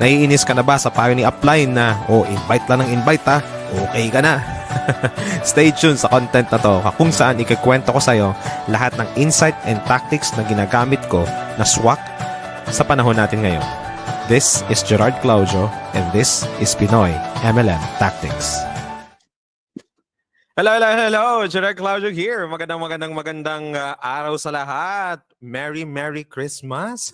Naiinis ka na ba sa payo ni Upline na, oh, invite lang ng invite ha, okay ka na. Stay tuned sa content na to kung saan ikikwento ko sa'yo lahat ng insight and tactics na ginagamit ko na swak sa panahon natin ngayon. This is Gerard Claudio and this is Pinoy MLM Tactics. Hello, hello, hello! Gerard Claudio here. Magandang, magandang, magandang uh, araw sa lahat. Merry, Merry Christmas!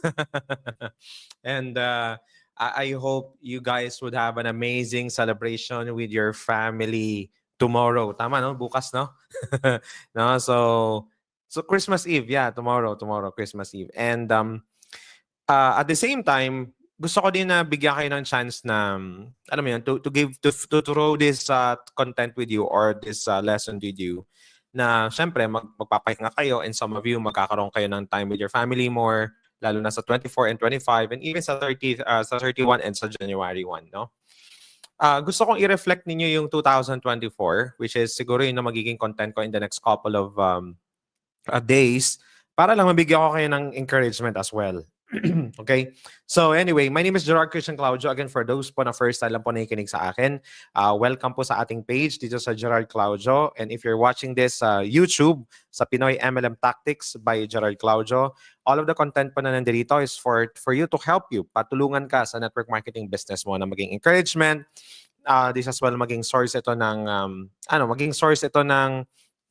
and uh, I, I hope you guys would have an amazing celebration with your family tomorrow. Tama, no? Bukas, no? no? So, so Christmas Eve, yeah, tomorrow, tomorrow, Christmas Eve. And um, uh, at the same time, gusto ko din na bigyan kayo ng chance na, um, alam mo yun, to, to give, to, to throw this uh, content with you or this uh, lesson with you na syempre mag, magpapahinga kayo and some of you magkakaroon kayo ng time with your family more lalo na sa 24 and 25 and even sa 30 uh, sa 31 and sa January 1 no Ah, gusto kong i-reflect ninyo yung 2024 which is siguro yun na magiging content ko in the next couple of um, uh, days para lang mabigyan ko kayo ng encouragement as well. okay? So anyway, my name is Gerard Christian Claudio. Again, for those po na first time lang po nakikinig sa akin, uh, welcome po sa ating page dito sa Gerard Claudio. And if you're watching this sa YouTube, sa Pinoy MLM Tactics by Gerard Claudio, all of the content po na nandito is for for you to help you. Patulungan ka sa network marketing business mo na maging encouragement. Uh, this as well maging source ito ng um, ano, maging source ito ng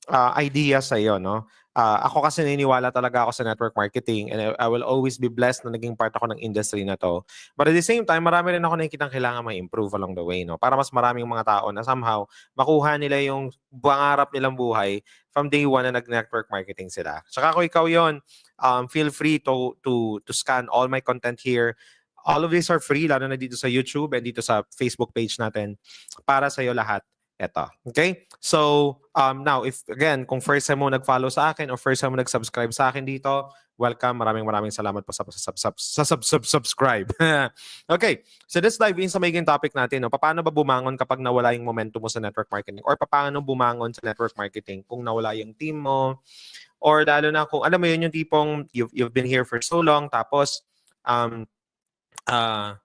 uh, idea sa iyo, no? Uh, ako kasi naniniwala talaga ako sa network marketing and I, I will always be blessed na naging part ako ng industry na to. But at the same time, marami rin ako nakikitang kailangan ma-improve along the way, no? Para mas maraming mga tao na somehow makuha nila yung pangarap nilang buhay from day one na nag-network marketing sila. Tsaka kung ikaw yon, um, feel free to, to, to scan all my content here. All of these are free, lalo na dito sa YouTube and dito sa Facebook page natin para sa iyo lahat. Eto. Okay? So, um, now, if, again, kung first time mo nag-follow sa akin or first time mo nag-subscribe sa akin dito, welcome. Maraming maraming salamat po sa sa sub, sa sub, sub, subscribe. okay. So, let's dive in sa magiging topic natin. No? Paano ba bumangon kapag nawala yung momentum mo sa network marketing? Or paano bumangon sa network marketing kung nawala yung team mo? Or lalo na kung, alam mo yun yung tipong you've, you've been here for so long, tapos, um, uh,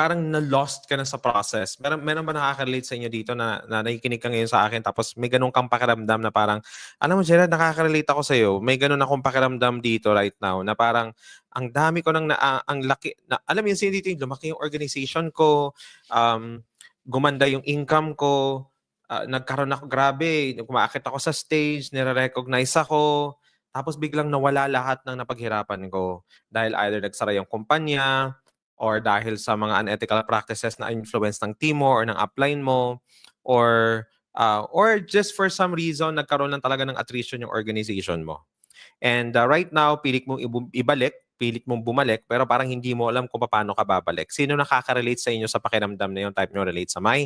parang na-lost ka na sa process. Meron, meron ba nakaka-relate sa inyo dito na, na nakikinig ka ngayon sa akin tapos may ganun kang pakiramdam na parang, alam mo Gerard, nakaka-relate ako sa iyo. May ganun akong pakiramdam dito right now na parang ang dami ko nang na, ang laki, na, alam mo yun, dito yung lumaki yung organization ko, um, gumanda yung income ko, ah, nagkaroon ako, grabe, kumakit ako sa stage, nire-recognize ako, tapos biglang nawala lahat ng napaghirapan ko dahil either nagsara yung kumpanya, or dahil sa mga unethical practices na influence ng team mo or ng upline mo or uh, or just for some reason nagkaroon lang talaga ng attrition yung organization mo. And uh, right now, pilit mong ibalik, pilit mong bumalik, pero parang hindi mo alam kung paano ka babalik. Sino nakaka-relate sa inyo sa pakiramdam na yun? Type nyo relate sa my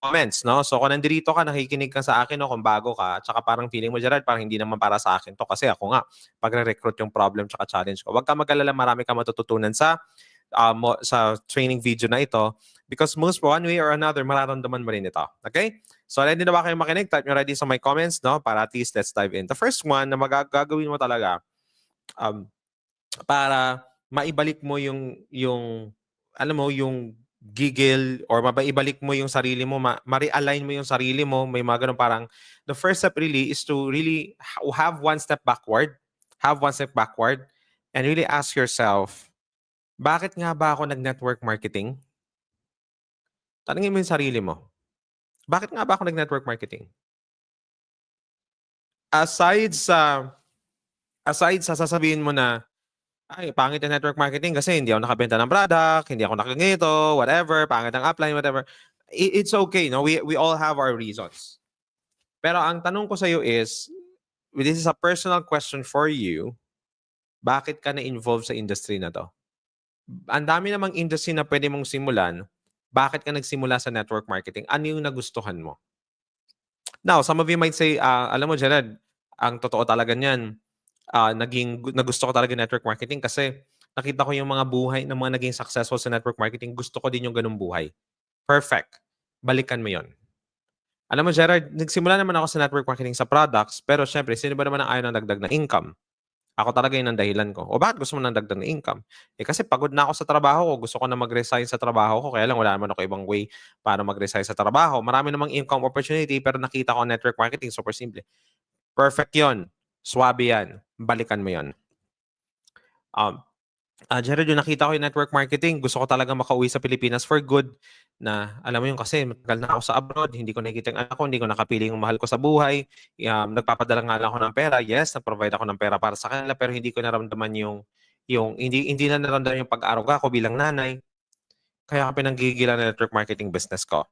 comments, no? So kung nandito ka, nakikinig ka sa akin, no, kung bago ka, at saka parang feeling mo, Gerard, parang hindi naman para sa akin to kasi ako nga, pagre-recruit yung problem tsaka challenge ko. Huwag ka mag-alala, marami ka matututunan sa uh, mo, sa training video na ito because most one way or another, mararamdaman mo rin ito. Okay? So, ready na ba kayo makinig? Type nyo ready sa my comments, no? Para at least let's dive in. The first one na magagawin mo talaga um, para maibalik mo yung, yung, alam mo, yung giggle or mabaibalik mo yung sarili mo, ma- ma-realign mo yung sarili mo, may mga ganun parang, the first step really is to really ha- have one step backward, have one step backward, and really ask yourself, bakit nga ba ako nag-network marketing? Tanungin mo yung sarili mo. Bakit nga ba ako nag-network marketing? Aside sa aside sa sasabihin mo na ay, pangit ang network marketing kasi hindi ako nakabenta ng product, hindi ako nakagito, whatever, pangit ang upline, whatever. It's okay, no? We we all have our reasons. Pero ang tanong ko sa iyo is, this is a personal question for you. Bakit ka na-involve sa industry na to? Ang dami namang industry na pwede mong simulan Bakit ka nagsimula sa network marketing? Ano yung nagustuhan mo? Now, some of you might say, ah, alam mo, Jared, ang totoo talaga niyan, ah, naging, gu- nagusto ko talaga network marketing kasi nakita ko yung mga buhay ng mga naging successful sa network marketing. Gusto ko din yung ganung buhay. Perfect. Balikan mo yon. Alam mo, Gerard, nagsimula naman ako sa network marketing sa products, pero syempre, sino ba naman ang ayaw ng dagdag na income? Ako talaga yun ang dahilan ko. O bakit gusto mo ng dagdag na income? Eh kasi pagod na ako sa trabaho ko. Gusto ko na mag-resign sa trabaho ko. Kaya lang wala naman ako ibang way para mag-resign sa trabaho. Marami namang income opportunity pero nakita ko network marketing. Super simple. Perfect yon. Swabe yan. Balikan mo yon. Um, Ah, Jared, yung nakita ko yung network marketing, gusto ko talaga makauwi sa Pilipinas for good na alam mo yun kasi matagal na ako sa abroad, hindi ko nakikita yung anak ko, hindi ko nakapili yung mahal ko sa buhay. Um, nagpapadala nga lang ako ng pera. Yes, nag-provide ako ng pera para sa kanila pero hindi ko naramdaman yung yung hindi hindi na naramdaman yung pag-aaruga ko bilang nanay. Kaya ako pinanggigilan ng network marketing business ko.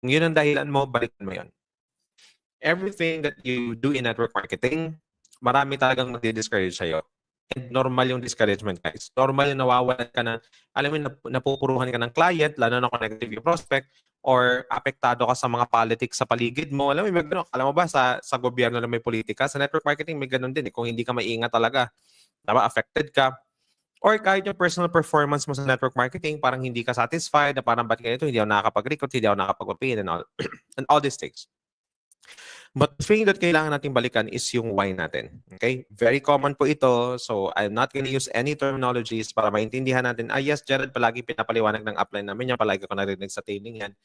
Kung yun ang dahilan mo, balikan mo yun. Everything that you do in network marketing, marami talagang magdi-discourage sa'yo. And normal yung discouragement, guys. Normal yung nawawalan ka na, alam mo, nap- napupuruhan ka ng client, lalo na kung yung prospect, or apektado ka sa mga politics sa paligid mo. Alam mo, may ganun. Alam mo ba, sa, sa gobyerno na may politika, sa network marketing may ganun din. Eh. Kung hindi ka maingat talaga, tama, affected ka. Or kahit yung personal performance mo sa network marketing, parang hindi ka satisfied, na parang ba't ganito, hindi ako nakakapag-recruit, hindi ako nakakapag-pay, and all, and all these things. But the thing that kailangan nating balikan is yung why natin. Okay? Very common po ito. So, I'm not gonna use any terminologies para maintindihan natin. Ah, yes, Jared, palagi pinapaliwanag ng upline namin yan. Palagi ko narinig sa training yan.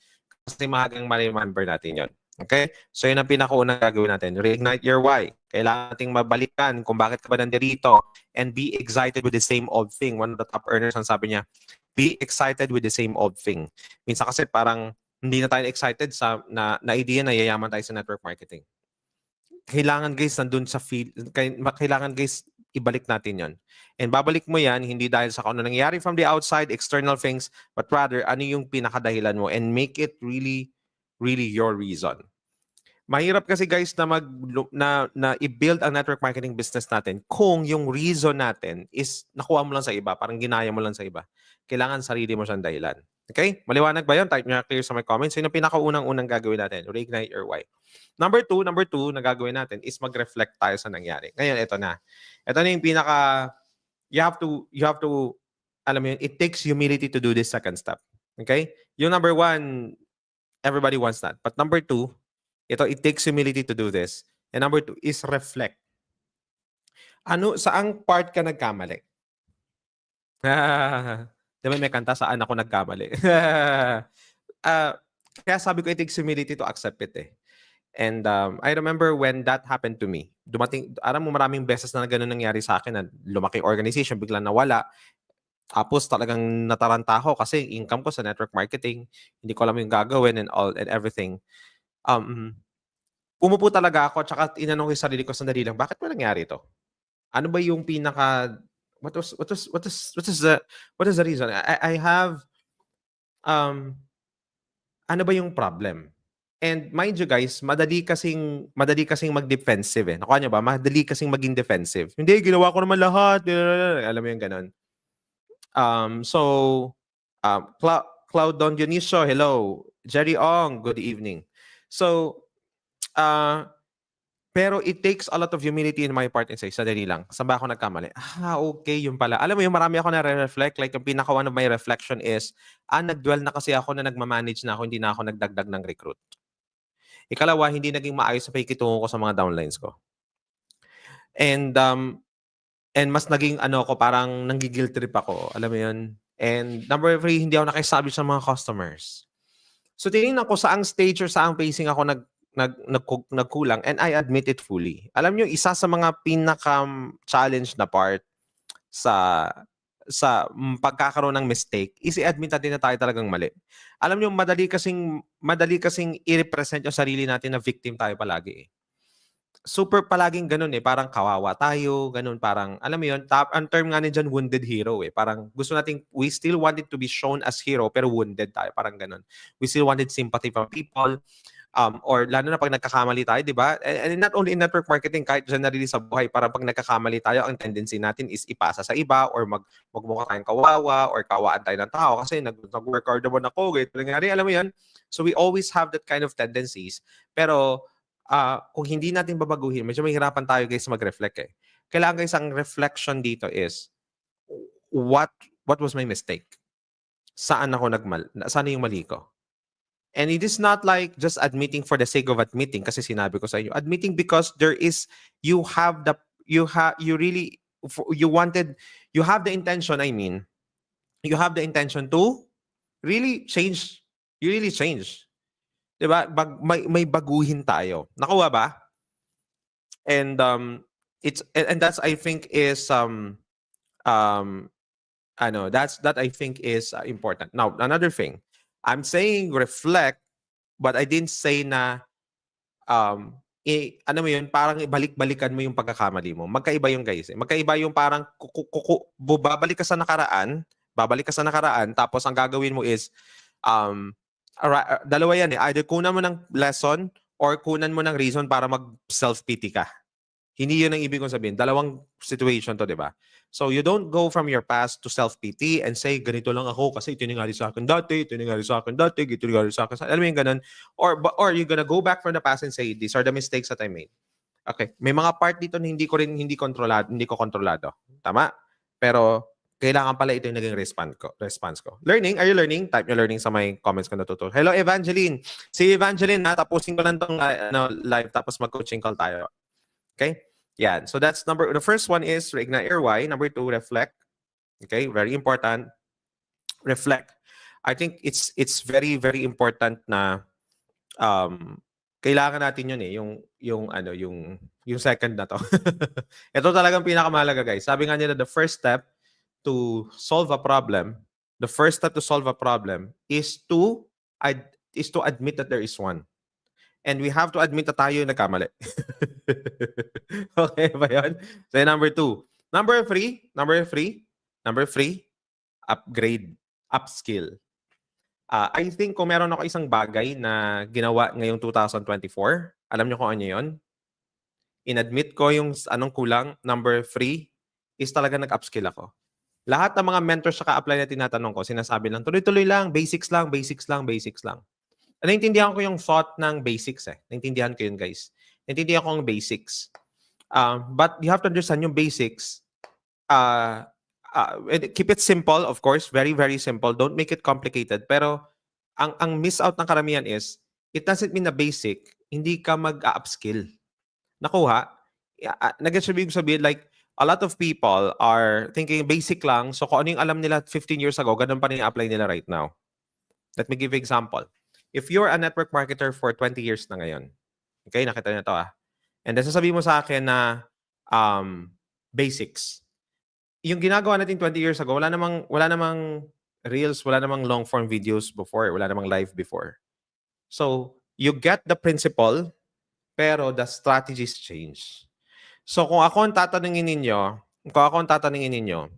Kasi mahagang ma-remember natin yon. Okay? So, yun ang pinakaunang gagawin natin. Reignite your why. Kailangan nating mabalikan kung bakit ka ba nandito and be excited with the same old thing. One of the top earners, ang sabi niya, be excited with the same old thing. Minsan kasi parang hindi na tayo excited sa na, na idea na yayaman tayo sa network marketing. Kailangan guys nandun sa field, kailangan guys ibalik natin yon. And babalik mo yan, hindi dahil sa kung ano nangyayari from the outside, external things, but rather ano yung pinakadahilan mo and make it really, really your reason. Mahirap kasi guys na mag na na i-build ang network marketing business natin kung yung reason natin is nakuha mo lang sa iba, parang ginaya mo lang sa iba. Kailangan sarili mo siyang dahilan. Okay? Maliwanag ba yun? Type nyo na clear sa my comments. Yun ang pinakaunang-unang gagawin natin. Reignite your why. Number two, number two na gagawin natin is mag-reflect tayo sa nangyari. Ngayon, ito na. Ito na yung pinaka, you have to, you have to, alam mo yun, it takes humility to do this second step. Okay? Yung number one, everybody wants that. But number two, ito, it takes humility to do this. And number two is reflect. Ano, saang part ka nagkamali? Di ba may kanta saan ako nagkamali? Ah, kaya sabi ko, it takes humility to accept it eh. And um, I remember when that happened to me. Dumating, alam mo maraming beses na ganun nangyari sa akin na lumaki organization, biglang nawala. Tapos talagang nataranta ako kasi income ko sa network marketing. Hindi ko alam yung gagawin and all and everything. Um, pumupo talaga ako at saka inanong ko yung sarili ko sandali lang, bakit ba nangyari to? Ano ba yung pinaka what was what was what is what is the what is the reason? I, I have um ano ba yung problem? And mind you guys, madali kasing madali kasing mag-defensive eh. Nakuha niyo ba? Madali kasing maging defensive. Hindi ginawa ko naman lahat. Alam mo yung ganun. Um so um Cloud Cloud Don Dionisio, hello. Jerry Ong, good evening. So uh pero it takes a lot of humility in my part and say, sadali lang, saan ba ako nagkamali? Ah, okay, yung pala. Alam mo yung marami ako na-reflect, like yung pinaka one of my reflection is, ah, nagdwell na kasi ako na nagmamanage na ako, hindi na ako nagdagdag ng recruit. Ikalawa, hindi naging maayos sa pakikitungo ko sa mga downlines ko. And, um, and mas naging ano ko, parang nanggigil trip ako. Alam mo yun? And number three, hindi ako nakisabi sa mga customers. So tinignan ko saang stage or saang pacing ako nag nag, nag nagkulang and I admit it fully. Alam niyo isa sa mga pinaka challenge na part sa sa pagkakaroon ng mistake is i-admit natin na tayo talagang mali. Alam niyo madali kasing madali kasing i-represent yung sarili natin na victim tayo palagi. Eh. Super palaging ganun eh, parang kawawa tayo, ganun parang alam mo yun, top ang term nga ni dyan wounded hero eh. Parang gusto nating we still wanted to be shown as hero pero wounded tayo, parang ganun. We still wanted sympathy from people um, or lalo na pag nagkakamali tayo, di ba? And, and not only in network marketing, kahit generally sa buhay, para pag nagkakamali tayo, ang tendency natin is ipasa sa iba or mag, magmukha tayong kawawa or kawaan tayo ng tao kasi nag, nag-work hard naman ako, ganito nangyari, alam mo yan? So we always have that kind of tendencies. Pero ah, kung hindi natin babaguhin, medyo mahirapan tayo guys mag-reflect eh. Kailangan guys, ang reflection dito is, what what was my mistake? Saan ako nagmal? Saan yung mali ko? And it is not like just admitting for the sake of admitting kasi sinabi ko sa inyo. Admitting because there is you have the you have you really you wanted you have the intention, I mean, you have the intention to really change. You really change. 'Di ba? Bag, may, may baguhin tayo. Nakuha ba? And um it's and that's I think is um um ano, that's that I think is uh, important. Now, another thing. I'm saying reflect but I didn't say na um i, ano mo yun, parang balik-balikan mo yung pagkakamali mo. Magkaiba yung guys. Eh. Magkaiba yung parang kuku, babalik ka sa nakaraan, babalik ka sa nakaraan, tapos ang gagawin mo is, um, ara- dalawa yan eh. Either kunan mo ng lesson or kunan mo ng reason para mag-self-pity ka. Hindi yun ang ibig kong sabihin. Dalawang situation to, di ba? So you don't go from your past to self-pity and say, ganito lang ako kasi ito nangyari sa akin dati, ito nangyari sa akin dati, nangyari sa akin. sa-" Alam mo yung ganun? Or, or you're gonna go back from the past and say, these are the mistakes that I made. Okay. May mga part dito na hindi ko rin hindi kontrolado, hindi ko kontrolado. Tama? Pero kailangan pala ito yung naging response ko. Response ko. Learning? Are you learning? Type nyo learning sa my comments ko natuto. Hello, Evangeline. Si Evangeline, ha, tapusin ko lang tong uh, ano, live tapos mag-coaching call tayo. Okay? Yeah. So that's number, the first one is reignite your why. Number two, reflect. Okay? Very important. Reflect. I think it's it's very very important na um kailangan natin yun eh yung yung ano yung yung second na to. Ito talagang pinakamahalaga guys. Sabi nga nila the first step to solve a problem, the first step to solve a problem is to is to admit that there is one. And we have to admit na tayo nagkamali. okay ba yun? So number two. Number three, number three, number three, upgrade, upskill. Ah, I think kung meron ako isang bagay na ginawa ngayong 2024, alam niyo kung ano yun? Inadmit ko yung anong kulang. Number three is talaga nag-upskill ako. Lahat ng mga mentors sa ka-apply na tinatanong ko, sinasabi lang, tuloy-tuloy lang, basics lang, basics lang, basics lang. Naintindihan ko yung thought ng basics eh. Naintindihan ko yun guys. Naintindihan ko ang basics. Um, but you have to understand yung basics. Uh, uh, keep it simple, of course. Very, very simple. Don't make it complicated. Pero ang, ang miss out ng karamihan is, it doesn't mean na basic, hindi ka mag-upskill. Nakuha? Uh, Nag-sabihin sabihin, like, a lot of people are thinking basic lang. So kung ano yung alam nila 15 years ago, ganun pa rin apply nila right now. Let me give example. If you're a network marketer for 20 years na ngayon, okay, nakita niyo to ah. And then sasabihin mo sa akin na um, basics. Yung ginagawa natin 20 years ago, wala namang, wala namang reels, wala namang long form videos before, wala namang live before. So, you get the principle, pero the strategies change. So, kung ako ang tatanungin ninyo, kung ako ang tatanungin ninyo,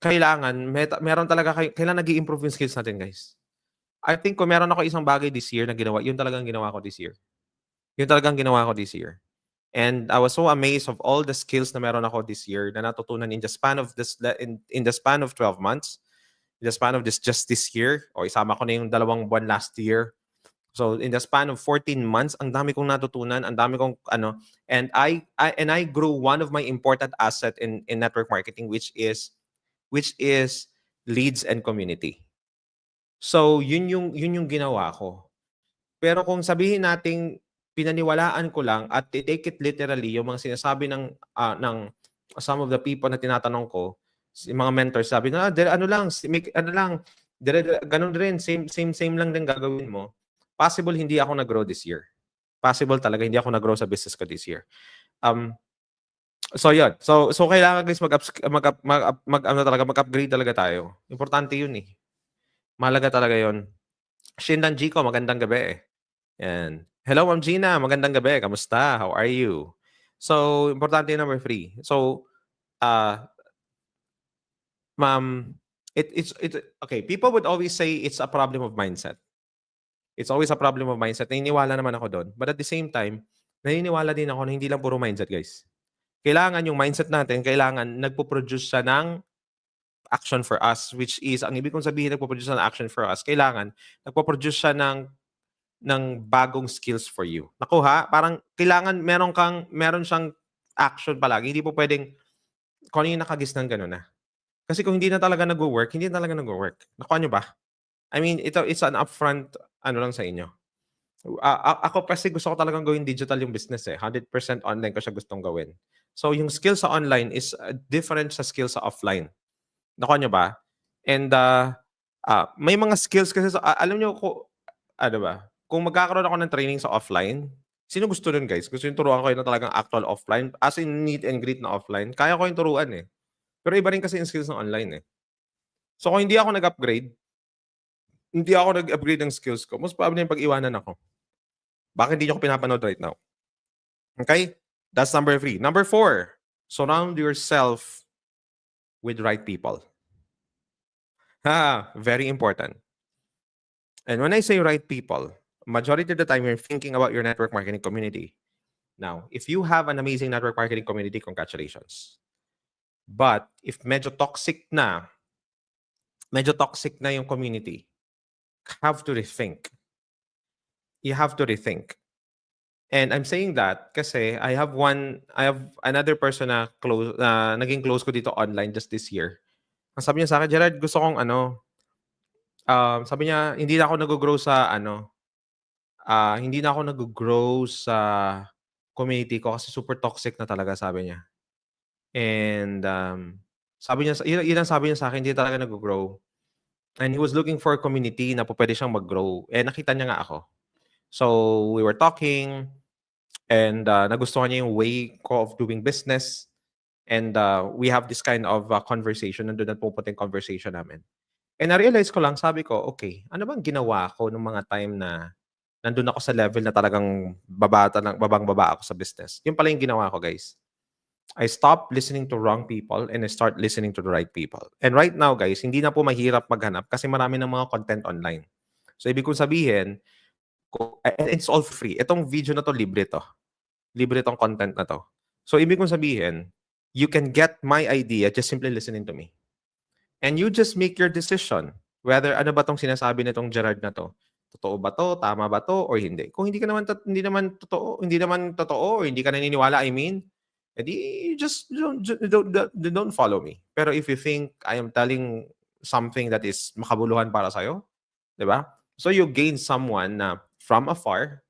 kailangan, met- meron talaga, kay- kailangan nag improve yung skills natin, guys. I think kung meron ako isang bagay this year na ginawa, yun talagang ginawa ko this year. Yun talagang ginawa ko this year. And I was so amazed of all the skills na meron ako this year na natutunan in the span of this in, in the span of 12 months. In the span of this just this year o isama ko na yung dalawang buwan last year. So in the span of 14 months, ang dami kong natutunan, ang dami kong ano and I, I and I grew one of my important asset in in network marketing which is which is leads and community. So yun yung yun yung ginawa ko. Pero kung sabihin nating pinaniwalaan ko lang at take it literally yung mga sinasabi ng ah, ng some of the people na tinatanong ko, si mga mentors sabi na ah, ano lang, make- ano lang, dire, ganun rin, same same same lang din gagawin mo. Possible hindi ako nag-grow this year. Possible talaga hindi ako nag-grow sa business ko this year. Um So yun. So so kailangan guys mag mag mag, mag ano talaga mag-upgrade talaga tayo. Importante 'yun eh. Mahalaga talaga 'yun. Shindan Jico, magandang gabi. Yan. Hello Ma'am Gina, magandang gabi. Kamusta? How are you? So importante number three. So uh ma'am it it's it okay, people would always say it's a problem of mindset. It's always a problem of mindset. Naniniwala naman ako doon. But at the same time, naniniwala din ako na hindi lang puro mindset, guys. Kailangan yung mindset natin, kailangan nagpo-produce siya ng action for us, which is, ang ibig kong sabihin, nagpo-produce ng action for us, kailangan, nagpo-produce siya ng ng bagong skills for you. Nakuha? Parang kailangan meron kang, meron siyang action palagi. Hindi po pwedeng, kung ano yung nakagis ng gano'n na. Kasi kung hindi na talaga nag-work, hindi na talaga nag-work. Nakuha nyo ba? I mean, ito, it's an upfront, ano lang sa inyo. A- ako kasi gusto ko talagang gawin digital yung business eh. 100% online ko siya gustong gawin. So, yung skill sa online is uh, different sa skill sa offline. Nakuha nyo ba? And uh, ah, may mga skills kasi, sa, ah, alam nyo ko, ano ba? Kung magkakaroon ako ng training sa offline, sino gusto nun guys? Gusto yung turuan ko yun na talagang actual offline? As in meet and greet na offline? Kaya ko yung turuan eh. Pero iba rin kasi yung skills ng online eh. So kung hindi ako nag-upgrade, hindi ako nag-upgrade ng skills ko, most probably yung pag-iwanan ako. Bakit hindi nyo ko pinapanood right now? Okay? That's number three. Number four, surround yourself with right people. Ah, very important. And when I say right people, majority of the time you're thinking about your network marketing community. Now, if you have an amazing network marketing community, congratulations. But if medyo toxic na, medyo toxic na yung community, have to rethink. You have to rethink. And I'm saying that kasi I have one, I have another person na close, na naging close ko dito online just this year. Ang sabi niya sa akin, Gerard, gusto kong ano, um, sabi niya, hindi na ako nag-grow sa ano, ah, hindi na ako nag-grow sa community ko kasi super toxic na talaga, sabi niya. And um, sabi niya, yun, yun ang sabi niya sa akin, hindi talaga nag-grow. And he was looking for a community na po pwede siyang mag-grow. Eh, nakita niya nga ako. So, we were talking and uh, nagustuhan niya yung way ko of doing business. And uh, we have this kind of uh, conversation. Nandun na pupunta yung conversation namin. And na-realize ko lang, sabi ko, okay, ano bang ginawa ko nung mga time na nandun ako sa level na talagang babata ng babang baba ako sa business. Yung pala yung ginawa ko, guys. I stopped listening to wrong people and I start listening to the right people. And right now, guys, hindi na po mahirap maghanap kasi marami ng mga content online. So, ibig kong sabihin, it's all free. Itong video na to, libre to. Libre tong content na to. So, ibig kong sabihin, you can get my idea just simply listening to me. And you just make your decision whether ano ba tong sinasabi nitong Gerard na to. Totoo ba to? Tama ba to? Or hindi? Kung hindi ka naman, hindi naman totoo, hindi naman totoo, or hindi ka naniniwala, I mean, edi just don't, ju- don't, don't, don't follow me. Pero if you think I am telling something that is makabuluhan para sa'yo, di ba? So you gain someone na from afar,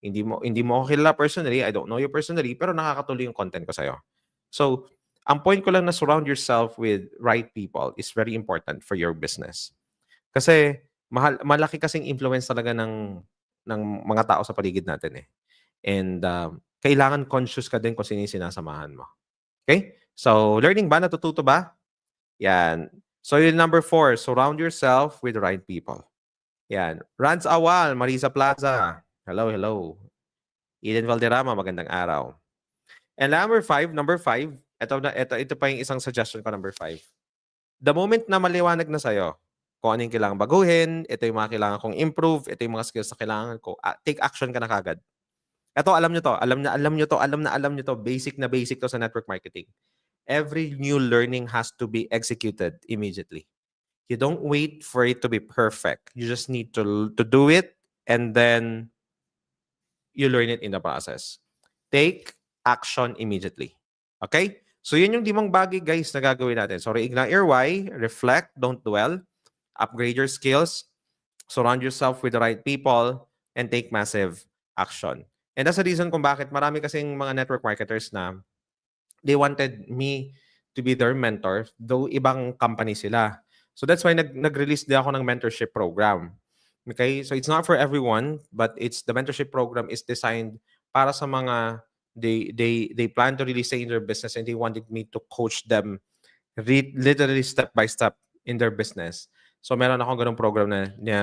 hindi mo hindi mo ako kilala personally, I don't know you personally, pero nakakatuloy yung content ko sa'yo. So, ang point ko lang na surround yourself with right people is very important for your business. Kasi mahal, malaki kasing influence talaga ng ng mga tao sa paligid natin eh. And um, kailangan conscious ka din kung sino yung sinasamahan mo. Okay? So, learning ba? Natututo ba? Yan. So, yung number four, surround yourself with right people. Yan. Rans Awal, Marisa Plaza. Hello, hello. Eden Valderrama, magandang araw. And number five, number five, ito, na, ito, ito pa yung isang suggestion ko, number five. The moment na maliwanag na sa'yo, kung ano yung kailangan baguhin, ito yung mga kailangan kong improve, ito yung mga skills na kailangan ko, ah, take action ka na kagad. Ito, alam nyo to, alam na alam nyo to, alam na alam nyo to, basic na basic to sa network marketing. Every new learning has to be executed immediately. You don't wait for it to be perfect. You just need to to do it and then you learn it in the process. Take action immediately. Okay? So yun yung limang bagay guys na gagawin natin. So reignite your why, reflect, don't dwell, upgrade your skills, surround yourself with the right people, and take massive action. And that's the reason kung bakit marami kasing mga network marketers na they wanted me to be their mentor, though ibang company sila. So that's why nag, nag-release din ako ng mentorship program. Okay? So it's not for everyone, but it's the mentorship program is designed para sa mga they they they plan to really stay in their business and they wanted me to coach them re- literally step by step in their business. So meron akong ganung program na na,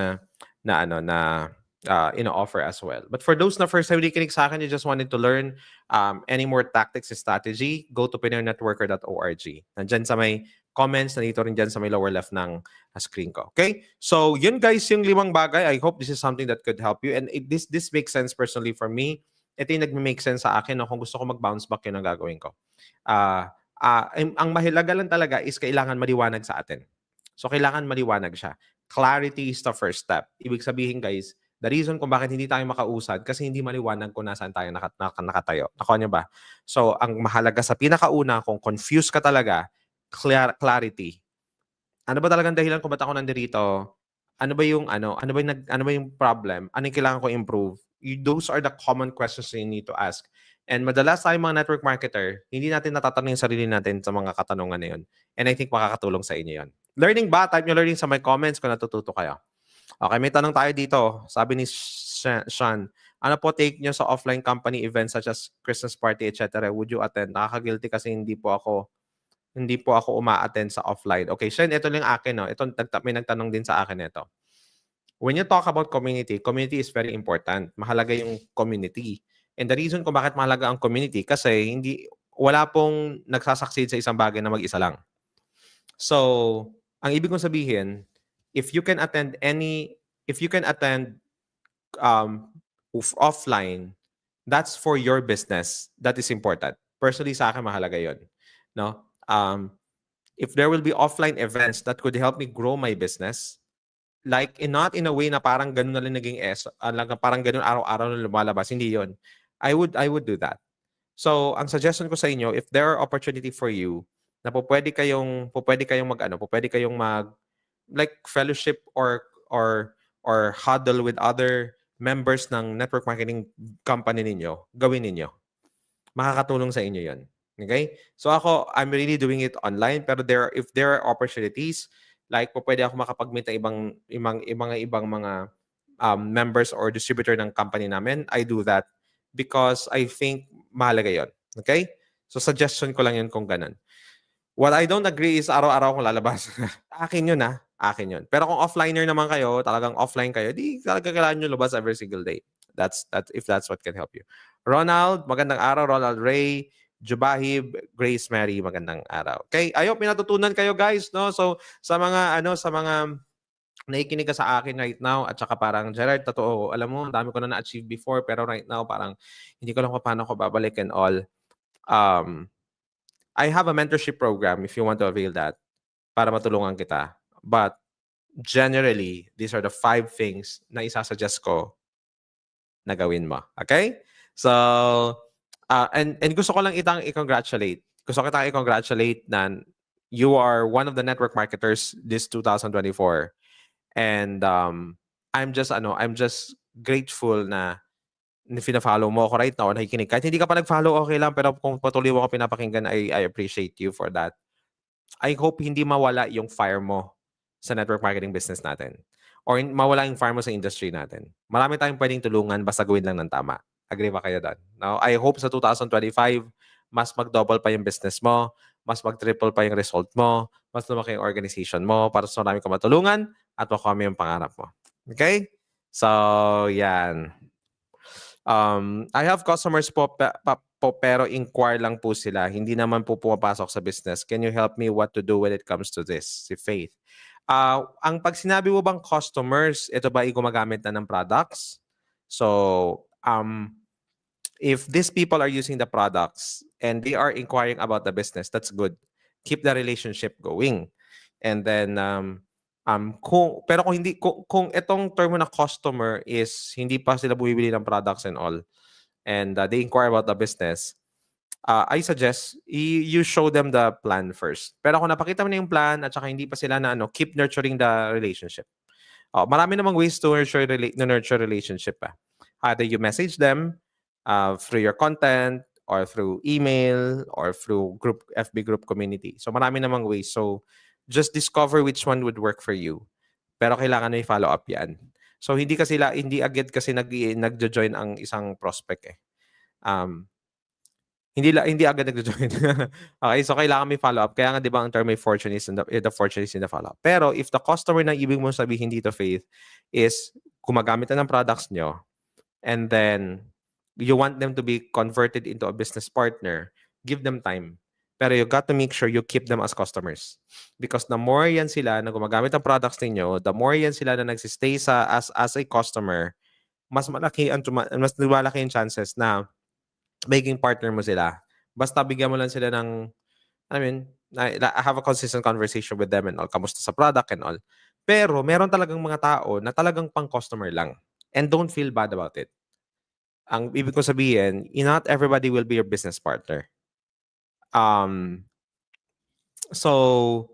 na ano na uh, ino-offer as well. But for those na first time nakikinig sa akin, you just wanted to learn um, any more tactics and strategy, go to pioneernetworker.org. Nandyan sa may comments, nandito rin dyan sa may lower left ng uh, screen ko. Okay? So, yun guys, yung limang bagay. I hope this is something that could help you. And it, this this makes sense personally for me. Ito yung nagme-make sense sa akin. No? Kung gusto ko mag-bounce back, yun ang gagawin ko. Ah, ah, ang, mahalaga lang talaga is kailangan maliwanag sa atin. So, kailangan maliwanag siya. Clarity is the first step. Ibig sabihin guys, the reason kung bakit hindi tayo makausad kasi hindi maliwanag kung nasaan tayo nakat, nak- nakatayo. Nakuha niyo ba? So, ang mahalaga sa pinakauna, kung confused ka talaga, clear, clarity. Ano ba talagang dahilan kung ba't ako nandito? Ano ba yung ano? Ano ba yung, ano ba yung problem? Ano yung kailangan ko improve? You, those are the common questions you need to ask. And madalas tayo mga network marketer, hindi natin natatanong yung sarili natin sa mga katanungan na yun. And I think makakatulong sa inyo yun. Learning ba? Type nyo learning sa my comments kung natututo kayo. Okay, may tanong tayo dito. Sabi ni Sean, ano po take nyo sa offline company events such as Christmas party, etc. Would you attend? Nakaka-guilty kasi hindi po ako hindi po ako uma-attend sa offline. Okay, Sean, ito lang akin. No? Ito, nagta- may nagtanong din sa akin ito. When you talk about community, community is very important. Mahalaga yung community. And the reason kung bakit mahalaga ang community, kasi hindi, wala pong nagsasucceed sa isang bagay na mag-isa lang. So, ang ibig kong sabihin, if you can attend any, if you can attend um, off- offline, that's for your business. That is important. Personally, sa akin, mahalaga yon. No? Um, if there will be offline events that could help me grow my business, like in, not in a way na parang ganun na lang naging S, lang na parang ganun araw-araw na lumalabas, hindi yon. I would I would do that. So, ang suggestion ko sa inyo, if there are opportunity for you, na po pwede kayong po pwede kayong mag ano, po pwede kayong mag like fellowship or or or huddle with other members ng network marketing company ninyo, gawin ninyo. Makakatulong sa inyo 'yon. Okay? So ako, I'm really doing it online pero there if there are opportunities like po pwede ako makapag-meet ng ibang ibang ibang ibang mga um, members or distributor ng company namin, I do that because I think mahalaga 'yon. Okay? So suggestion ko lang 'yun kung ganun. What I don't agree is araw-araw akong lalabas. Akin 'yun ah. Akin 'yun. Pero kung offliner naman kayo, talagang offline kayo, di talaga kailangan nyo lumabas every single day. That's that if that's what can help you. Ronald, magandang araw. Ronald Ray, Jubahib, Grace Mary, magandang araw. Okay, I hope may natutunan kayo guys, no? So sa mga ano, sa mga nakikinig ka sa akin right now at saka parang Gerard, totoo, alam mo, dami ko na na-achieve before pero right now parang hindi ko lang paano ko babalik and all. Um, I have a mentorship program if you want to avail that para matulungan kita. But generally, these are the five things na isasuggest ko na gawin mo. Okay? So, uh, and, and gusto ko lang itang i-congratulate. Gusto ko itang i-congratulate na you are one of the network marketers this 2024. And um, I'm just, ano, I'm just grateful na na fina-follow mo ako right now nakikinig. Kahit hindi ka pa nag-follow, okay lang. Pero kung patuloy mo ako pinapakinggan, I, I appreciate you for that. I hope hindi mawala yung fire mo sa network marketing business natin. Or mawala yung fire mo sa industry natin. Marami tayong pwedeng tulungan basta gawin lang ng tama. Agree ba kayo doon? No? I hope sa 2025, mas mag-double pa yung business mo, mas mag-triple pa yung result mo, mas lumaki yung organization mo para sa marami ka matulungan at makuha mo yung pangarap mo. Okay? So, yan. Um, I have customers po, pa- po pero inquire lang po sila. Hindi naman po pumapasok sa business. Can you help me what to do when it comes to this? Si Faith. Ah, ang pag sinabi mo bang customers, ito ba ay gumagamit na ng products? So, um, if these people are using the products and they are inquiring about the business, that's good. Keep the relationship going. And then, um, um, kung, pero kung hindi, kung, kung itong term na customer is hindi pa sila bumibili ng products and all, and uh, they inquire about the business, uh, I suggest you show them the plan first. Pero kung napakita mo na yung plan at saka hindi pa sila na ano, keep nurturing the relationship. Oh, marami namang ways to nurture, rela- nurture relationship. Ah. Either you message them uh, through your content or through email or through group FB group community. So marami namang ways. So just discover which one would work for you. Pero kailangan may follow up 'yan. So hindi kasi sila hindi agad kasi nag nagjo-join ang isang prospect eh. Um hindi la, hindi agad nagjo-join. okay, so kailangan may follow up. Kaya nga 'di ba ang term may fortune is in the, the fortune is in the follow up. Pero if the customer na ibig mong sabihin dito faith is gumagamit na ng products nyo and then you want them to be converted into a business partner, give them time. Pero you got to make sure you keep them as customers. Because the more yan sila na gumagamit ng products ninyo, the more yan sila na nagsistay sa as as a customer, mas malaki ang mas malaki yung chances na maging partner mo sila. Basta bigyan mo lang sila ng I mean, I, have a consistent conversation with them and all, kamusta sa product and all. Pero meron talagang mga tao na talagang pang customer lang. And don't feel bad about it. Ang ibig ko sabihin, not everybody will be your business partner. Um, so,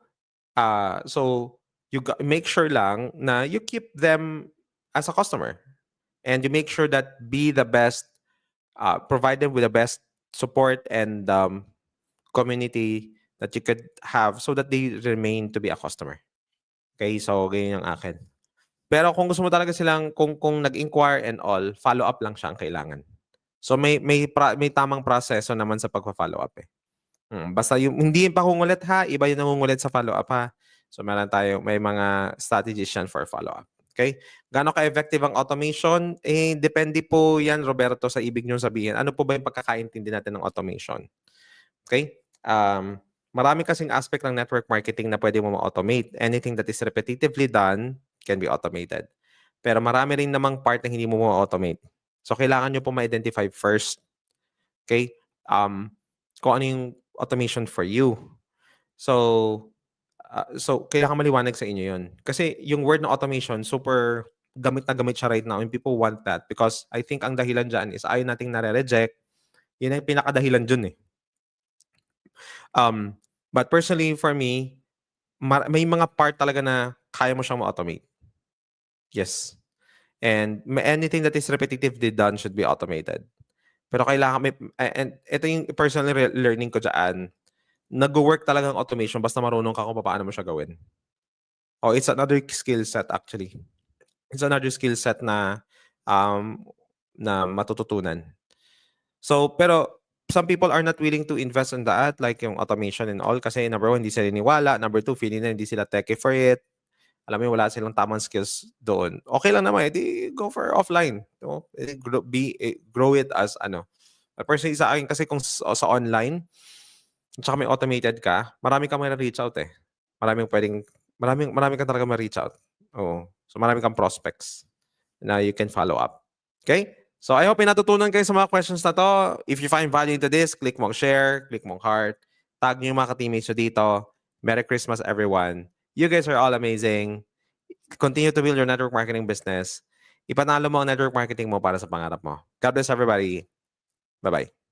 uh, so you got, make sure lang na you keep them as a customer. And you make sure that be the best, uh, provide them with the best support and um, community that you could have so that they remain to be a customer. Okay, so ganyan yung akin. Pero kung gusto mo talaga silang kung kung nag-inquire and all, follow up lang siya ang kailangan. So may may pra- may tamang proseso naman sa pagfa-follow up eh. Mm, basta yung hindi yung pakungulit ha, iba yung nangungulit sa follow up ha. So meron tayo may mga strategies yan for follow up. Okay? Gaano ka-effective ang automation? Eh, depende po yan, Roberto, sa ibig nyo sabihin. Ano po ba yung pagkakaintindi natin ng automation? Okay? Um, marami kasing aspect ng network marketing na pwede mo ma-automate. Anything that is repetitively done can be automated. Pero marami rin namang part na hindi mo ma-automate. So, kailangan nyo po ma-identify first. Okay? Um, kung ano yung automation for you. So, uh, so kailangan maliwanag sa inyo yun. Kasi yung word na automation, super gamit na gamit siya right now and people want that because I think ang dahilan dyan is ayaw nating nare-reject. Yun ang pinakadahilan dun eh. Um, but personally, for me, may mga part talaga na kaya mo siyang ma-automate. Yes. And anything that is repetitively done should be automated. Pero kailangan may, and ito yung personal learning ko dyan, nag-work talaga ang automation basta marunong ka kung paano mo siya gawin. Oh, it's another skill set actually. It's another skill set na um na matututunan. So, pero some people are not willing to invest in that, like yung automation and all, kasi number one, hindi sila niniwala. Number two, feeling na hindi sila techy for it. Alam mo, wala silang tamang skills doon. Okay lang naman, edi go for offline. No? Edi grow, be, eh, grow it as ano. Personally, sa akin kasi kung sa, sa online, at saka may automated ka, marami kang may reach out eh. Maraming pwedeng, maraming, marami kang talaga may reach out. Oo. So marami kang prospects na you can follow up. Okay? So I hope natutunan kayo sa mga questions na to. If you find value into this, click mong share, click mong heart, tag niyo yung mga ka-teammates nyo dito. Merry Christmas everyone. You guys are all amazing. Continue to build your network marketing business. Ipanalo mo ang network marketing mo para sa pangarap mo. God bless everybody. Bye-bye.